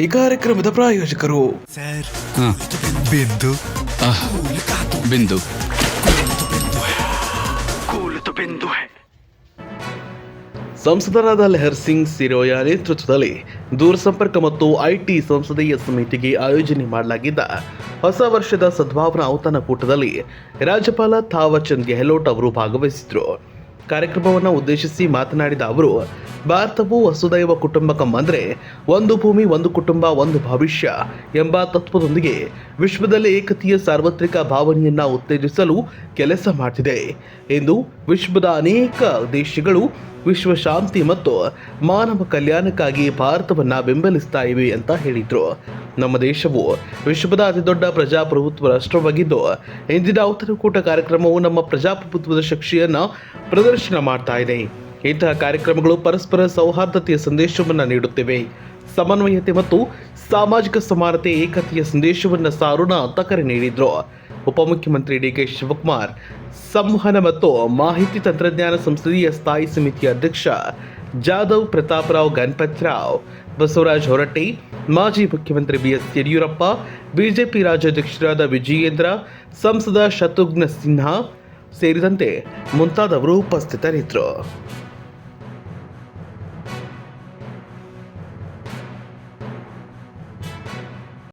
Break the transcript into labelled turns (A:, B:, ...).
A: ಈ ಕಾರ್ಯಕ್ರಮದ ಪ್ರಾಯೋಜಕರು.
B: ಬಿಂದು.
C: ಬಿಂದು.
A: ಸಂಸದರಾದ ಲೆಹರ್ ಸಿಂಗ್ ಸಿರೋಯ ನೇತೃತ್ವದಲ್ಲಿ ದೂರಸಂಪರ್ಕ ಮತ್ತು ಐಟಿ ಸಂಸದೀಯ ಸಮಿತಿಗೆ ಆಯೋಜನೆ ಮಾಡಲಾಗಿದ್ದ ಹೊಸ ವರ್ಷದ ಸದ್ಭಾವನಾ ಔತಣಕೂಟದಲ್ಲಿ ರಾಜ್ಯಪಾಲ ಥಾವರ್ಚಂದ್ ಗೆಹ್ಲೋಟ್ ಅವರು ಭಾಗವಹಿಸಿದ್ರು. ಕಾರ್ಯಕ್ರಮವನ್ನು ಉದ್ದೇಶಿಸಿ ಮಾತನಾಡಿದ ಅವರು, ಭಾರತವು ವಸುದೈವ ಕುಟುಂಬಕಂ ಅಂದರೆ ಒಂದು ಭೂಮಿ, ಒಂದು ಕುಟುಂಬ, ಒಂದು ಭವಿಷ್ಯ ಎಂಬ ತತ್ವದೊಂದಿಗೆ ವಿಶ್ವದಲ್ಲಿ ಏಕತೆಯ ಸಾರ್ವತ್ರಿಕ ಭಾವನೆಯನ್ನು ಉತ್ತೇಜಿಸಲು ಕೆಲಸ ಮಾಡ್ತಿದೆ ಎಂದು ವಿಶ್ವದ ಅನೇಕ ದೇಶಗಳು ವಿಶ್ವ ಶಾಂತಿ ಮತ್ತು ಮಾನವ ಕಲ್ಯಾಣಕ್ಕಾಗಿ ಭಾರತವನ್ನು ಬೆಂಬಲಿಸ್ತಾ ಇವೆ ಅಂತ ಹೇಳಿದರು. ನಮ್ಮ ದೇಶವು ವಿಶ್ವದ ಅತಿದೊಡ್ಡ ಪ್ರಜಾಪ್ರಭುತ್ವ ರಾಷ್ಟ್ರವಾಗಿದ್ದು, ಇಂದಿನ ಔತಣಕೂಟ ಕಾರ್ಯಕ್ರಮವು ನಮ್ಮ ಪ್ರಜಾಪ್ರಭುತ್ವದ ಶಕ್ತಿಯನ್ನು ಪ್ರದರ್ಶನ ಮಾಡ್ತಾ ಇದೆ. ಇಂತಹ ಕಾರ್ಯಕ್ರಮಗಳು ಪರಸ್ಪರ ಸೌಹಾರ್ದತೆಯ ಸಂದೇಶವನ್ನು ನೀಡುತ್ತಿವೆ. ಸಮನ್ವಯತೆ ಮತ್ತು ಸಾಮಾಜಿಕ ಸಮಾನತೆ, ಏಕತೆಯ ಸಂದೇಶವನ್ನು ಸಾರುಣ ಅಂತ ಕರೆ ನೀಡಿದ್ರು. ಉಪಮುಖ್ಯಮಂತ್ರಿ ಡಿ ಕೆ ಶಿವಕುಮಾರ್, ಸಂವಹನ ಮತ್ತು ಮಾಹಿತಿ ತಂತ್ರಜ್ಞಾನ ಸಂಸದೀಯ ಸ್ಥಾಯಿ ಸಮಿತಿ ಅಧ್ಯಕ್ಷ ಜಾಧವ್ ಪ್ರತಾಪರಾವ್ ಗಣಪತ್ರಾವ್, ಬಸವರಾಜ್ ಹೊರಟ್ಟಿ, ಮಾಜಿ ಮುಖ್ಯಮಂತ್ರಿ ಬಿಎಸ್ ಯಡಿಯೂರಪ್ಪ, ಬಿಜೆಪಿ ರಾಜ್ಯಾಧ್ಯಕ್ಷರಾದ ವಿಜಯೇಂದ್ರ, ಸಂಸದ ಶತ್ರುಘ್ನ ಸಿನ್ಹಾ ಸೇರಿದಂತೆ ಮುಂತಾದವರು ಉಪಸ್ಥಿತರಿದ್ದರು.